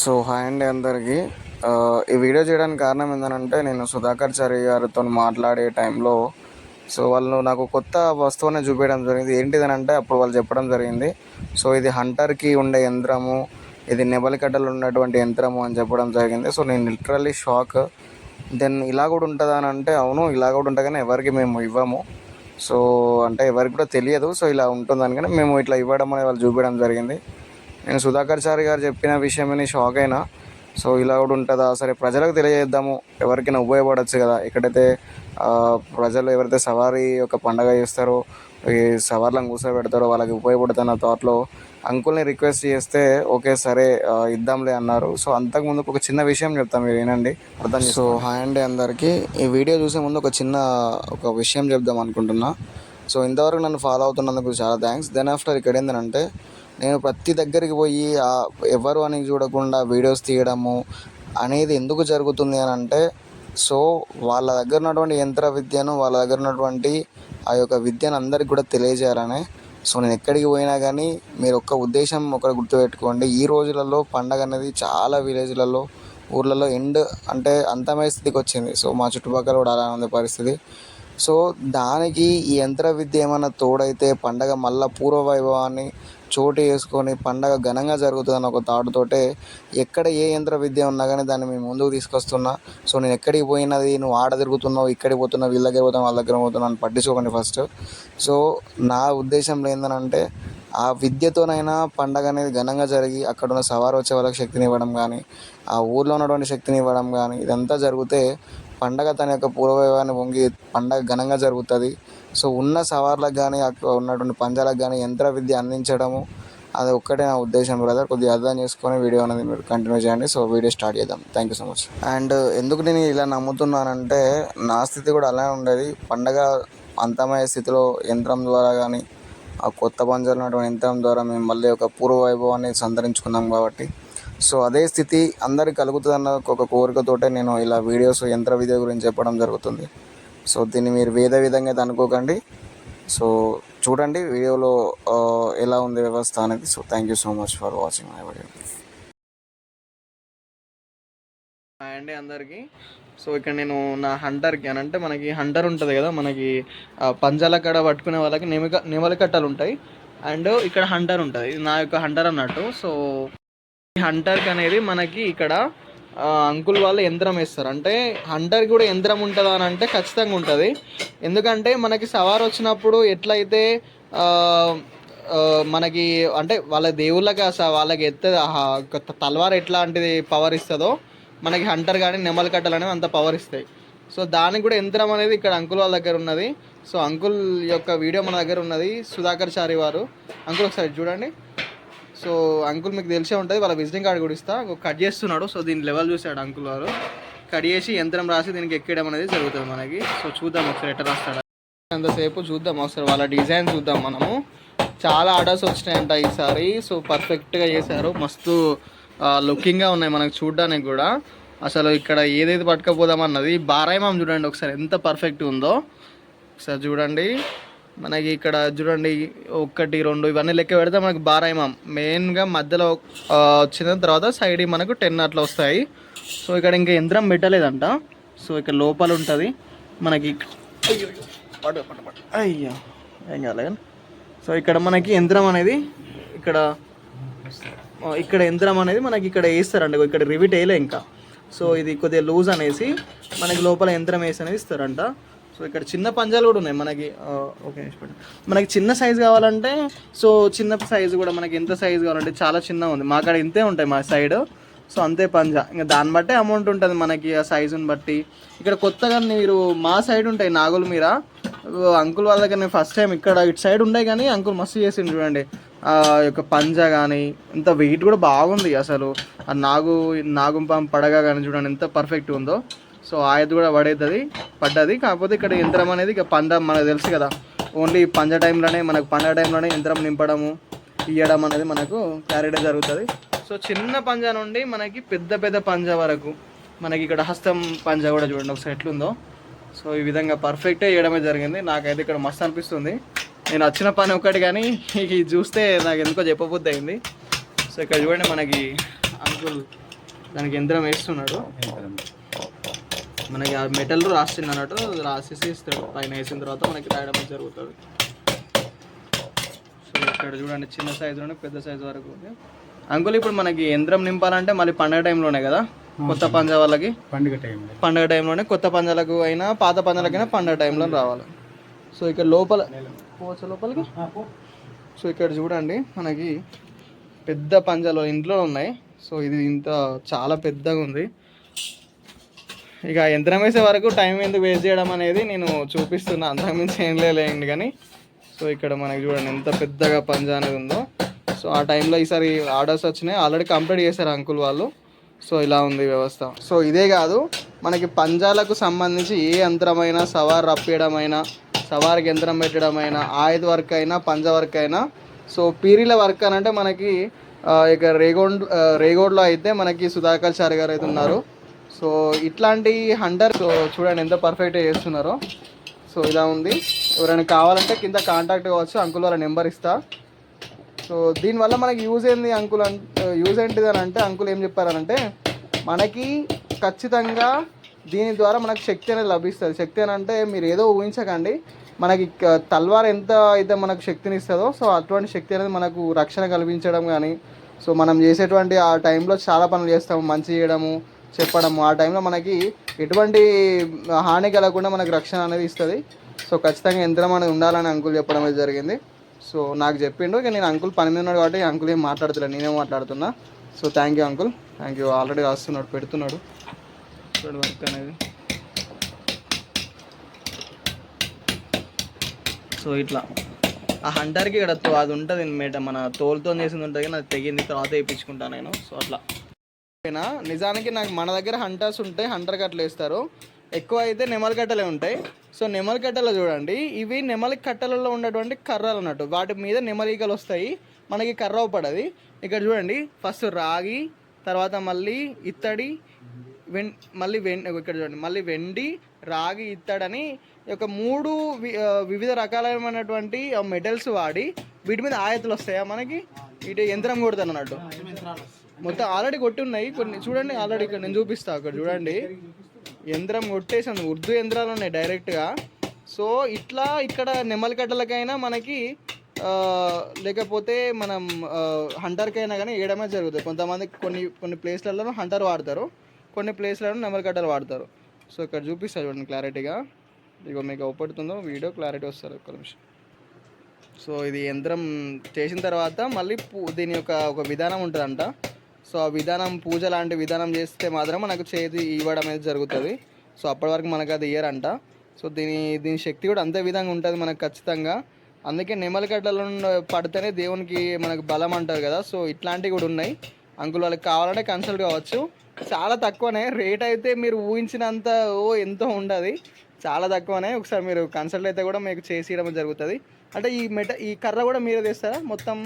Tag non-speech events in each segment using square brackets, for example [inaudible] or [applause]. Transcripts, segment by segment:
So hi అండి అందరికీ. ఈ వీడియో చేయడానికి కారణం ఏంటంటే నేను సుధాకర్ చారి గారితో మాట్లాడే టైంలో సో వాళ్ళు నాకు కొత్త వస్తువుని చూపించడం జరిగింది. ఏంటిదని అంటే అప్పుడు వాళ్ళు చెప్పడం జరిగింది సో ఇది హంటర్కి ఉండే యంత్రము ఇది నెబలికడ్డలు ఉన్నటువంటి యంత్రము అని చెప్పడం జరిగింది. సో నేను లిటరల్లీ షాక్. దెన్ ఇలా కూడా ఉంటుందా అని అంటే అవును ఇలా కూడా ఉంటుంది కానీ ఎవరికి మేము ఇవ్వము. సో అంటే ఎవరికి కూడా తెలియదు. సో ఇలా ఉంటుందని కానీ మేము ఇట్లా ఇవ్వడం అనేది వాళ్ళు చూపించడం జరిగింది. నేను సుధాకర్ చారి గారు చెప్పిన విషయం విని షాక్ అయినా. సో ఇలా కూడా ఉంటుందా? సరే ప్రజలకు తెలియజేద్దాము. ఎవరికైనా ఉపయోగపడవచ్చు కదా? ఎక్కడైతే ప్రజలు ఎవరైతే సవారీ ఒక పండగ చేస్తారో ఈ సవార్లను కూర్చోబెడతారో వాళ్ళకి ఉపయోగపడుతున్న థాట్లో అంకుల్ని రిక్వెస్ట్ చేస్తే ఓకే సరే ఇద్దాంలే అన్నారు. సో అంతకుముందు ఒక చిన్న విషయం చెప్తాను మీరు వినండి. అర్థం సో హాయ్ అండి అందరికీ. ఈ వీడియో చూసే ముందు ఒక చిన్న ఒక విషయం చెప్దాం అనుకుంటున్నా. సో ఇంతవరకు నన్ను ఫాలో అవుతున్నందుకు చాలా థ్యాంక్స్ దెన్ ఆఫ్టర్ ఇక్కడ ఏంటంటే నేను ప్రతి దగ్గరికి పోయి ఎవరు అని చూడకుండా వీడియోస్ తీయడము అనేది ఎందుకు జరుగుతుంది అని అంటే సో వాళ్ళ దగ్గర ఉన్నటువంటి యంత్ర విద్యను వాళ్ళ దగ్గర ఉన్నటువంటి ఆ యొక్క విద్యను అందరికి కూడా తెలియజేయాలనే. సో నేను ఎక్కడికి పోయినా కానీ మీరు ఒక్క ఉద్దేశం ఒకటి గుర్తుపెట్టుకోండి. ఈ రోజులలో పండగ అనేది చాలా విలేజ్లలో ఊర్లలో ఎండ్ అంటే అంతమయ్యే స్థితికి వచ్చింది. సో మా చుట్టుపక్కల కూడా అలా ఉంది పరిస్థితి. సో దానికి ఈ యంత్ర విద్య ఏమైనా తోడైతే పండగ మళ్ళా పూర్వ వైభవాన్ని చోటు చేసుకొని పండగ ఘనంగా జరుగుతుందని ఒక తాటుతోటే ఎక్కడ ఏ యంత్ర విద్య ఉన్నా కానీ దాన్ని మేము ముందుకు తీసుకొస్తున్నా. సో నేను ఎక్కడికి పోయినది నువ్వు ఆడ తిరుగుతున్నావు ఇక్కడికి పోతున్నావు వీళ్ళ దగ్గర పోతున్నావు వాళ్ళ దగ్గర పోతున్నావు అని పట్టించుకోకండి ఫస్ట్ సో నా ఉద్దేశంలో ఏంటంటే ఆ విద్యతోనైనా పండగ అనేది ఘనంగా జరిగి అక్కడ ఉన్న సవారు వచ్చే వాళ్ళకి శక్తిని ఇవ్వడం కానీ ఆ ఊర్లో ఉన్నటువంటి శక్తిని ఇవ్వడం కానీ ఇదంతా జరిగితే పండగ తన యొక్క పూర్వవైభవాన్ని పొంగి పండగ ఘనంగా జరుగుతుంది. సో ఉన్న సవార్లకు కానీ అక్కడ ఉన్నటువంటి పంజాలకు కానీ యంత్ర విద్య అందించడము అది ఒక్కటే నా ఉద్దేశం బ్రదర్. కొద్దిగా అర్థం చేసుకొని వీడియో అనేది మీరు కంటిన్యూ చేయండి. సో వీడియో స్టార్ట్ చేద్దాం. Thank you so much and ఎందుకు నేను ఇలా నమ్ముతున్నానంటే నా స్థితి కూడా అలానే ఉండేది. పండగ అంతమయ్యే స్థితిలో యంత్రం ద్వారా కానీ ఆ కొత్త పంజాలు ఉన్నటువంటి యంత్రం ద్వారా మేము మళ్ళీ ఒక పూర్వ వైభవాన్ని సంతరించుకున్నాం కాబట్టి. సో అదే స్థితి అందరికి కలుగుతుందన్న ఒక కోరికతోటే నేను ఇలా వీడియోస్ యంత్ర విద్య గురించి చెప్పడం జరుగుతుంది. సో దీన్ని మీరు వేరే విధంగా అయితే అనుకోకండి. సో చూడండి వీడియోలో ఎలా ఉంది వ్యవస్థ అనేది. So thank you so much for watching my video hi అండి అందరికీ. సో ఇక్కడ నేను నా హంటర్కి అని అంటే మనకి హంటర్ ఉంటుంది కదా మనకి పంజాల కడ పట్టుకునే వాళ్ళకి నెమక నెమలి కట్టలు ఉంటాయి. అండ్ ఇక్కడ హంటర్ ఉంటుంది. ఇది నా యొక్క హంటర్ అన్నట్టు. సో హంటర్కి అనేది మనకి ఇక్కడ అంకుల్ వాళ్ళు యంత్రం వేస్తారు. అంటే హంటర్కి కూడా యంత్రం ఉంటుందా అని అంటే ఖచ్చితంగా ఉంటుంది. ఎందుకంటే మనకి సవారు వచ్చినప్పుడు ఎట్లయితే మనకి అంటే వాళ్ళ దేవుళ్ళకి వాళ్ళకి ఎత్తే తల్వార్ ఎట్లాంటిది పవర్ ఇస్తుందో మనకి హంటర్ కానీ నెమలి కట్టలు అనేవి అంత పవర్ ఇస్తాయి. సో దానికి కూడా యంత్రం అనేది ఇక్కడ అంకుల్ వాళ్ళ దగ్గర ఉన్నది. సో అంకుల్ యొక్క వీడియో మన దగ్గర ఉన్నది సుధాకర్ చారి వారు. అంకుల్ ఒకసారి చూడండి. సో అంకుల్ మీకు తెలిసే ఉంటుంది వాళ్ళ విజిటింగ్ కార్డు కూడా ఇస్తా. ఒక కట్ చేస్తున్నాడు. సో దీని లెవెల్ చూసాడు అంకుల్ వారు. కట్ చేసి యంత్రం రాసి దీనికి ఎక్కడం అనేది జరుగుతుంది మనకి. సో చూద్దాం ఒకసారి ఎట్లా రాస్తాడు. అంతసేపు చూద్దాం ఒకసారి వాళ్ళ డిజైన్ చూద్దాం మనము. చాలా ఆర్డర్స్ వచ్చినాయంట ఈసారి. సో పర్ఫెక్ట్గా చేశారు. మస్తు లుకింగ్గా ఉన్నాయి మనకు చూడడానికి కూడా. అసలు ఇక్కడ ఏదైతే పట్టుకపోదామన్నది బారాయమం చూడండి ఒకసారి ఎంత పర్ఫెక్ట్ ఉందో. ఒకసారి చూడండి. మనకి ఇక్కడ చూడండి ఒకటి రెండు ఇవన్నీ లెక్క పెడితే మనకి బారాయమం. మెయిన్గా మధ్యలో వచ్చిన తర్వాత సైడ్ మనకు టెన్ అట్లా వస్తాయి. సో ఇక్కడ ఇంకా యంత్రం పెట్టలేదంట. సో ఇక్కడ లోపల ఉంటుంది. మనకి అయ్యో ఏం కాలే సో ఇక్కడ మనకి యంత్రం అనేది ఇక్కడ ఇక్కడ యంత్రం అనేది మనకి ఇక్కడ వేస్తారండి ఇక్కడ రివిట్ వేయలే ఇంకా. సో ఇది కొద్దిగా లూజ్ అనేసి మనకి లోపల యంత్రం వేసి అనేది ఇస్తారంట. సో ఇక్కడ చిన్న పంజాలు కూడా ఉన్నాయి. మనకి ఓకే మనకి చిన్న సైజు కావాలంటే సో చిన్న సైజు కూడా మనకి ఎంత సైజు కావాలంటే చాలా చిన్న ఉంది. మా కాడ ఇంతే ఉంటాయి మా సైడ్ సో అంతే పంజా. ఇంకా దాన్ని బట్టే అమౌంట్ ఉంటుంది మనకి ఆ సైజుని బట్టి. ఇక్కడ కొత్తగా మీరు మా సైడ్ ఉంటాయి నాగుల మీద అంకుల్ వాళ్ళ దగ్గర నేను ఫస్ట్ టైం ఇక్కడ ఇటు సైడ్ ఉండే కానీ అంకుల్ మస్తు చేసిండు చూడండి. ఆ యొక్క పంజా కానీ ఇంత వెయిట్ కూడా బాగుంది అసలు. ఆ నాగు నాగుంపం పడగా కానీ చూడండి ఎంత పర్ఫెక్ట్ ఉందో. సో ఆయది కూడా పడేది పడ్డది. కాకపోతే ఇక్కడ యంత్రం అనేది ఇక పండ మనకు తెలుసు కదా. ఓన్లీ పంజ టైంలోనే మనకు పండగ టైంలోనే యంత్రం నింపడము ఇయ్యడం అనేది మనకు క్యారీడే జరుగుతుంది. సో చిన్న పంజా నుండి మనకి పెద్ద పెద్ద పంజా వరకు మనకి ఇక్కడ హస్తం పంజా కూడా చూడండి ఒకసారి ఎట్లుందో. సో ఈ విధంగా పర్ఫెక్టే చేయడమే జరిగింది. నాకైతే ఇక్కడ మస్తు అనిపిస్తుంది. నేను వచ్చిన పని ఒకటి కానీ [laughs] ఇది చూస్తే నాకు ఎందుకో చెప్పబుద్ధి అయింది. సో ఇక్కడ చూడండి మనకి అంకుల్ దానికి యంత్రం వేస్తున్నాడు. మనకి ఆ మెటల్ రాస్తుంది అన్నట్టు రాసేసి ఇస్తాడు పైన వేసిన తర్వాత మనకి రాయడం జరుగుతుంది. సో ఇక్కడ చూడండి చిన్న సైజు నుండి పెద్ద సైజు వరకు ఉంది. అంకుల్ ఇప్పుడు మనకి యంత్రం నింపాలంటే మళ్ళీ పండగ టైంలోనే కదా? కొత్త పంజా వాళ్ళకి? పండుగ టైంలో పండగ టైంలోనే కొత్త పంజాలకు అయినా పాత పంజాలకైనా పండగ టైంలో రావాలి. సో ఇక్కడ లోపల పోవచ్చు లోపలికి? సో ఇక్కడ చూడండి మనకి పెద్ద పంజాలు ఇంట్లో ఉన్నాయి. సో ఇది ఇంత చాలా పెద్దగా ఉంది. ఇక యంత్రం వేసే వరకు టైం ఎందుకు వేస్ట్ చేయడం అనేది నేను చూపిస్తున్నా. అంతకుమించి ఏం లేండి కానీ. సో ఇక్కడ మనకి చూడండి ఎంత పెద్దగా పంజా అనేది ఉందో. సో ఆ టైంలో ఈసారి ఆర్డర్స్ వచ్చినాయి. ఆల్రెడీ కంప్లీట్ చేశారు అంకుల్ వాళ్ళు. సో ఇలా ఉంది వ్యవస్థ. సో ఇదే కాదు మనకి పంజాలకు సంబంధించి ఏ యంత్రమైనా సవార్ రప్పేయడమైనా సవారికి యంత్రం పెట్టడమైనా ఆయుధ వర్క్ అయినా పంజా వర్క్ అయినా సో పీరీల వర్క్ అని అంటే మనకి ఇక రేగోండ్ రేగోడ్లో అయితే మనకి సుధాకర్ చారి గారు అయితే ఉన్నారు. సో ఇట్లాంటి హండర్ చూడండి ఎంత పర్ఫెక్ట్గా చేస్తున్నారో. సో ఇలా ఉంది. ఎవరైనా కావాలంటే కింద కాంటాక్ట్ కావచ్చు అంకుల్ వాళ్ళ నెంబర్ ఇస్తా. సో దీనివల్ల మనకి యూజ్ ఏంది అంకుల్ అన్ యూజ్ ఏంటిది అని అంటే అంకుల్ ఏం చెప్పారనంటే మనకి ఖచ్చితంగా దీని ద్వారా మనకు శక్తి అనేది లభిస్తుంది. శక్తి అని అంటే మీరు ఏదో ఊహించకండి. మనకి తల్వార్ ఎంత అయితే మనకు శక్తిని ఇస్తుందో సో అటువంటి శక్తి అనేది మనకు రక్షణ కల్పించడం కానీ సో మనం చేసేటువంటి ఆ టైంలో చాలా పనులు చేస్తాము. మంచి చేయడము చెప్పడము. ఆ టైంలో మనకి ఎటువంటి హాని కలగకుండా మనకు రక్షణ అనేది ఇస్తుంది. సో ఖచ్చితంగా యంత్రం అనేది ఉండాలని అంకుల్ చెప్పడం అనేది జరిగింది. సో నాకు చెప్పిండు ఇక నేను అంకుల్ పని మీద ఉన్నాడు కాబట్టి అంకుల్ ఏం మాట్లాడుతున్నాను నేనే మాట్లాడుతున్నా. So thank you uncle thank you already రాస్తున్నాడు పెడుతున్నాడు. వర్క్ అనేది. సో ఇట్లా. ఆ హంటర్కి ఇక్కడ అది ఉంటుంది మేట మన తోలుతో చేసింది ఉంటుంది నాకు తెగింది తర్వాత వేయించుకుంటాను నేను. సో అట్లా. ఓకేనా నిజానికి నాకు మన దగ్గర హంటర్స్ ఉంటాయి హంటర్ కట్టలు వేస్తారు. ఎక్కువ అయితే నెమలి కట్టలే ఉంటాయి. సో నెమలి కట్టలు చూడండి. ఇవి నెమలి కట్టలలో ఉన్నటువంటి కర్రలు అన్నట్టు. వాటి మీద నెమలికలు వస్తాయి. మనకి కర్ర పడది ఇక్కడ చూడండి. ఫస్ట్ రాగి తర్వాత మళ్ళీ ఇత్తడి వెన్ మళ్ళీ వెన్ ఇక్కడ చూడండి. మళ్ళీ వెండి రాగి ఇత్తడని ఒక మూడు వి- వివిధ రకాలైనటువంటి మెటల్స్ వాడి వీటి మీద ఆయతలు వస్తాయా మనకి? ఇటు యంత్రం కొడతాను అన్నట్టు. మొత్తం ఆల్రెడీ కొట్టి ఉన్నాయి కొన్ని చూడండి ఆల్రెడీ ఇక్కడ నేను చూపిస్తా అక్కడ చూడండి. యంత్రం కొట్టేసాను ఉర్దూ యంత్రాలు ఉన్నాయి డైరెక్ట్గా సో ఇట్లా ఇక్కడ నెమలి కట్టలకైనా మనకి లేకపోతే మనం హంటర్కైనా కానీ వేయడమే జరుగుతుంది కొంతమంది కొన్ని కొన్ని ప్లేస్లలో హంటర్ వాడతారు. కొన్ని ప్లేస్లలో నెమలి కట్టలు వాడతారు. సో ఇక్కడ చూపిస్తారు చూడండి క్లారిటీగా. ఇగో మీకు ఒప్పడుతుందో వీడియో క్లారిటీ వస్తారు ఒక్క నిమిషం. సో ఇది యంత్రం చేసిన తర్వాత మళ్ళీ దీని యొక్క ఒక విధానం ఉంటుందంట. సో ఆ విధానం పూజ లాంటి విధానం చేస్తే మాత్రం మనకు చేతి ఇవ్వడం అనేది జరుగుతుంది. సో అప్పటి వరకు మనకు అది ఇయ్యరంట. సో దీని దీని శక్తి కూడా అంతే విధంగా ఉంటుంది మనకు ఖచ్చితంగా. అందుకే నెమలిగడ్డలు పడితేనే దేవునికి మనకు బలం అంటారు కదా. సో ఇట్లాంటివి కూడా ఉన్నాయి. అంకుల్ వాళ్ళకి కావాలంటే కన్సల్ట్ కావచ్చు. చాలా తక్కువనే. రేట్ అయితే మీరు ఊహించినంత ఓ ఎంతో ఉండదు. చాలా తక్కువనే. ఒకసారి మీరు కన్సల్ట్ అయితే కూడా మీకు చేసి ఇవ్వడం జరుగుతుంది. అంటే ఈ మెట ఈ కర్ర కూడా మీరే తెస్తారా మొత్తం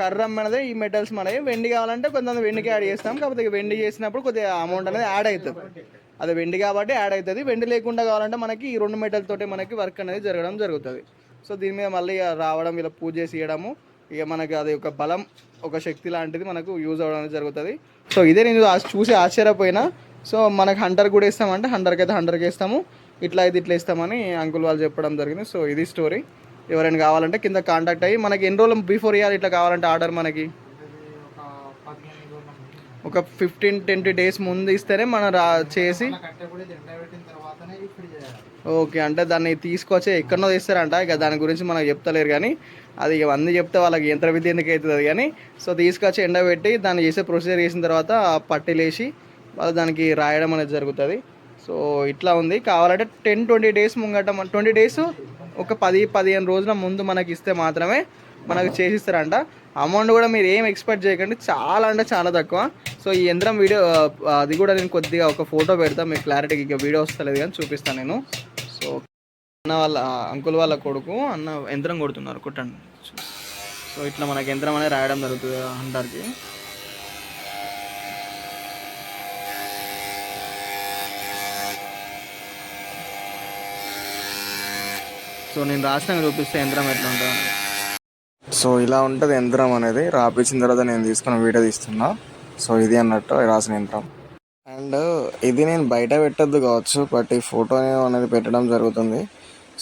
కర్ర మనదే ఈ మెటల్స్ మనవి వెండి కావాలంటే కొంతమంది వెండికి యాడ్ చేస్తాం. కాకపోతే వెండి చేసినప్పుడు కొద్దిగా అమౌంట్ అనేది యాడ్ అవుతుంది. అది వెండి కాబట్టి యాడ్ అవుతుంది. వెండి లేకుండా కావాలంటే మనకి ఈ రెండు మెటల్ తోటి మనకి వర్క్ అనేది జరగడం జరుగుతుంది. సో దీని మీద మళ్ళీ ఇక రావడం ఇలా పూజ చేసి ఇవ్వడము ఇక మనకి అది ఒక బలం ఒక శక్తి లాంటిది మనకు యూజ్ అవ్వడం జరుగుతుంది. సో ఇదే నేను చూసి ఆశ్చర్యపోయినా. సో మనకు హండర్ కూడా ఇస్తామంటే హండర్కి అయితే హండర్కి వేస్తాము ఇట్లా అయితే ఇట్లా ఇస్తామని అంకుల్ వాళ్ళు చెప్పడం జరిగింది. సో ఇది స్టోరీ ఎవరైనా కావాలంటే కింద కాంటాక్ట్ అయ్యి మనకి ఎన్ని రోజులు బిఫోర్ ఇయర్ ఇట్లా కావాలంటే ఆర్డర్ మనకి? ఒక ఫిఫ్టీన్ ట్వంటీ డేస్ ముందు ఇస్తేనే మనం రా చేసి ఓకే అంటే దాన్ని తీసుకొచ్చి ఎక్కడనో తీస్తారంట. ఇక దాని గురించి మనకు చెప్తలేరు కానీ అది ఇక అన్నీ చెప్తే వాళ్ళకి యంత్ర విద్య ఎందుకు అవుతుంది కానీ సో తీసుకొచ్చి ఎండబెట్టి దాన్ని చేసే ప్రొసీజర్ చేసిన తర్వాత ఆ వాళ్ళు దానికి రాయడం అనేది జరుగుతుంది. సో ఇట్లా ఉంది. కావాలంటే టెన్ ట్వంటీ డేస్ ముంగట ట్వంటీ డేస్ ఒక పది పదిహేను రోజుల ముందు మనకి ఇస్తే మాత్రమే మనకు చేసిస్తారంట. అమౌంట్ కూడా మీరు ఏం ఎక్స్పెక్ట్ చేయకండి. చాలా అంటే చాలా తక్కువ. సో ఈ యంత్రం వీడియో అది కూడా నేను కొద్దిగా ఒక ఫోటో పెడతా. మీకు క్లారిటీకి ఇక వీడియో వస్తలేదు కానీ చూపిస్తాను నేను. సో అన్న వాళ్ళ అంకుల్ వాళ్ళ కొడుకు అన్న యంత్రం కొడుతున్నారు. కొట్టండి. సో ఇట్లా మనకి యంత్రం అనేది రాయడం జరుగుతుంది అంటారికి సో నేను రాసినాక చూపిస్తే యంత్రం ఎట్లా ఉంటుంది. సో ఇలా ఉంటుంది యంత్రం అనేది. రాపించిన తర్వాత నేను తీసుకున్న వీడియో తీస్తున్నా. సో ఇది అన్నట్టు రాసిన యంత్రం. అండ్ ఇది నేను బయట పెట్టద్దు కావచ్చు బట్ ఈ ఫోటో అనేది పెట్టడం జరుగుతుంది.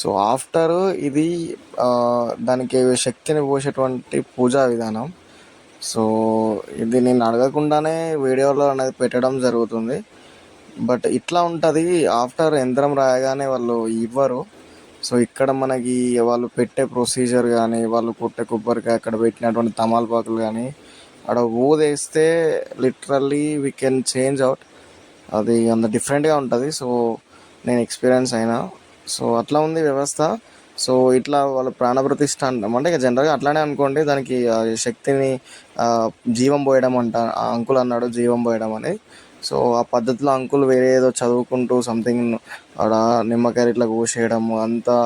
సో ఆఫ్టర్ ఇది దానికి శక్తిని పోసేటువంటి పూజా విధానం. సో ఇది నేను అడగకుండానే వీడియోలో అనేది పెట్టడం జరుగుతుంది. బట్ ఇట్లా ఉంటుంది ఆఫ్టర్ యంత్రం రాయగానే వాళ్ళు ఇవ్వరు. సో ఇక్కడ మనకి వాళ్ళు పెట్టే ప్రొసీజర్ కానీ వాళ్ళు కొట్టే కొబ్బరికాయ అక్కడ పెట్టినటువంటి తమాలపాకులు కానీ అక్కడ ఊదేస్తే literally we can change out అది అంత డిఫరెంట్గా ఉంటుంది. సో నేను ఎక్స్పీరియన్స్ అయినా. సో అట్లా ఉంది వ్యవస్థ. సో ఇట్లా వాళ్ళ ప్రాణప్రతిష్ఠ అంటాం అంటే ఇక జనరల్గా అట్లానే అనుకోండి దానికి శక్తిని జీవం పోయడం అంట ఆ అంకుల్ అన్నాడు జీవం పోయడం అని. సో ఆ పద్ధతిలో అంకుల్ వేరే ఏదో చదువుకుంటూ సంథింగ్ ఆడ నిమ్మకాయ ఇట్లా కోసేయడము అంతా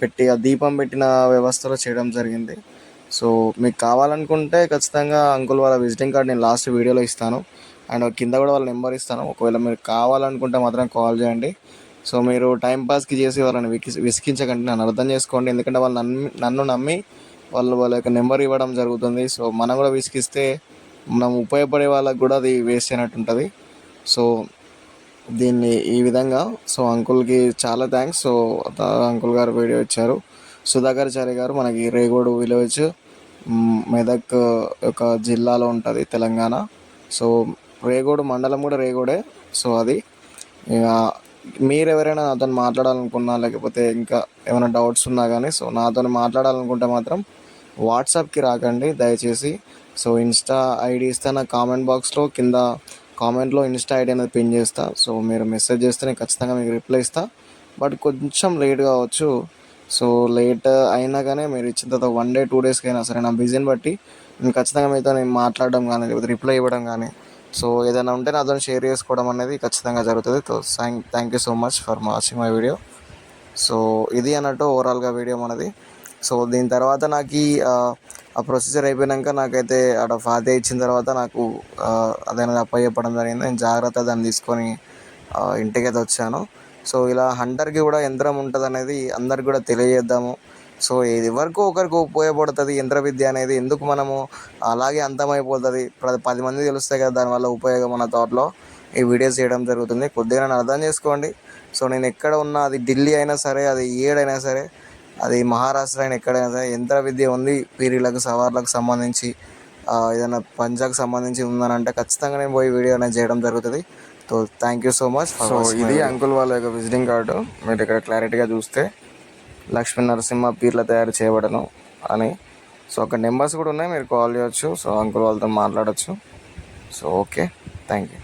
పెట్టి ఆ దీపం పెట్టిన వ్యవస్థలో చేయడం జరిగింది. సో మీకు కావాలనుకుంటే ఖచ్చితంగా అంకుల్ వాళ్ళ విజిటింగ్ కార్డ్ నేను లాస్ట్ వీడియోలో ఇస్తాను. అండ్ కింద కూడా వాళ్ళ నెంబర్ ఇస్తాను. ఒకవేళ మీరు కావాలనుకుంటే మాత్రం కాల్ చేయండి. సో మీరు టైంపాస్కి చేసి వాళ్ళని వికి విసిగించకండి. నన్ను అర్థం చేసుకోండి. ఎందుకంటే వాళ్ళు నన్ను నన్ను నమ్మి వాళ్ళు వాళ్ళ యొక్క నెంబర్ ఇవ్వడం జరుగుతుంది. సో మనం కూడా విసిగిస్తే మనం ఉపయోగపడే వాళ్ళకి కూడా అది వేస్ట్ అయినట్టు ఉంటుంది. సో దీన్ని ఈ విధంగా సో అంకుల్కి చాలా థ్యాంక్స్ సో అంకుల్ గారు వీడియో ఇచ్చారు. సుధాకర్ చారి గారు మనకి రేగోడు విలేజ్ మెదక్ యొక్క జిల్లాలో ఉంటుంది తెలంగాణ. సో రేగోడు మండలం కూడా రేగోడే. సో అది ఇక మీరు ఎవరైనా నాతో మాట్లాడాలనుకున్నా లేకపోతే ఇంకా ఏమైనా డౌట్స్ ఉన్నా కానీ సో నాతో మాట్లాడాలనుకుంటే మాత్రం వాట్సాప్కి రాకండి దయచేసి. సో ఇన్స్టా ఐడి ఇస్తే నా కామెంట్ బాక్స్లో కింద కామెంట్లో ఇన్స్టా ఐడి అనేది పిన్ చేస్తా. సో మీరు మెసేజ్ చేస్తే నేను ఖచ్చితంగా మీకు రిప్లై ఇస్తా. బట్ కొంచెం లేట్ కావచ్చు. సో లేట్ అయినా కానీ మీరు ఇచ్చిన తర్వాత వన్ డే టూ డేస్కి అయినా సరే నా బిజీని బట్టి నేను ఖచ్చితంగా మీతో నేను మాట్లాడడం కానీ లేకపోతే రిప్లై ఇవ్వడం కానీ సో ఏదైనా ఉంటే నాతో షేర్ చేసుకోవడం అనేది ఖచ్చితంగా జరుగుతుంది. So thank thank you so much for watching my video. So ఇది అన్నట్టు ఓవరాల్గా వీడియో మనది. సో దీని తర్వాత నాకు ఆ, ప్రొసీజర్ అయిపోయాక నాకైతే అక్కడ ఫాతే ఇచ్చిన తర్వాత నాకు అదైనా అప్ప చెప్పడం జరిగింది. నేను జాగ్రత్త దాన్ని తీసుకొని ఇంటికైతే వచ్చాను. సో ఇలా హంటర్కి కూడా యంత్రం ఉంటుంది అనేది అందరికి కూడా తెలియజేద్దాము. సో ఇది వరకు ఒకరికి ఉపయోగపడుతుంది యంత్ర విద్య అనేది ఎందుకు మనము అలాగే అంతమైపోతుంది? పది మంది తెలుస్తాయి కదా దానివల్ల ఉపయోగం మన థాట్లో ఈ వీడియోస్ చేయడం జరుగుతుంది. కొద్దిగా నన్ను అర్థం చేసుకోండి. సో నేను ఎక్కడ ఉన్నా అది ఢిల్లీ అయినా సరే అది ఏడైనా సరే అది మహారాష్ట్ర అయినా ఎక్కడైనా సరే యంత్ర విద్య ఉంది పీరీలకు సవార్లకు సంబంధించి ఏదైనా పంచాకు సంబంధించి ఉందనంటే ఖచ్చితంగా నేను పోయి వీడియో అనేది చేయడం జరుగుతుంది. So thank you so much so ఇది అంకుల్ వాళ్ళ యొక్క విజిటింగ్ కార్డు మీరు ఇక్కడ క్లారిటీగా చూస్తే లక్ష్మీ నరసింహ పీర్ల తయారు చేయబడను అని. సో అక్కడ నెంబర్స్ కూడా ఉన్నాయి మీరు కాల్ చేయొచ్చు. సో అంకుల్ వాళ్ళతో మాట్లాడొచ్చు. So okay thank you